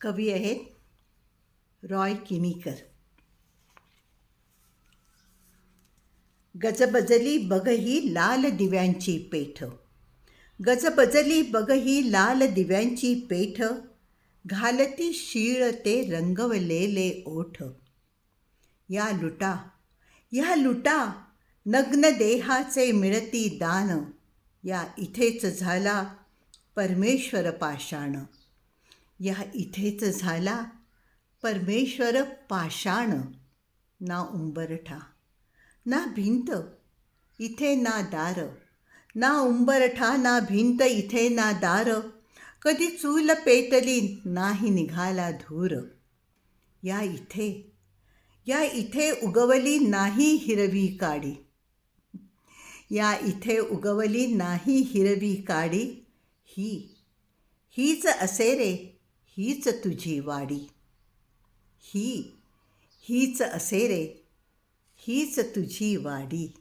कवी आहेत रॉय किनीकर गजबजली बघही लाल दिव्यांची पेठ. गजबजली बघही लाल दिव्यांची पेठ. घालती शीळ ते रंगवलेले ओठ. या लुटा या लुटा नग्न देहाचे मिळती दान. या इथेच झाला परमेश्वर पाषाण. या इथेच झाला. परमेश्वर पाषाण. ना उंबरठा. ना भिंत. इथे ना दार. ना उंबरठा ना भिंत इथे ना दार. कधी चूल पेटली नाही निघाला धूर. या इथे. या इथे उगवली नाही हिरवी काडी. या इथे उगवली नाही हिरवी काडी. ही. हीच असे रे हीच तुझी वाडी. ही हीच असे रे. हीच तुझी वाडी.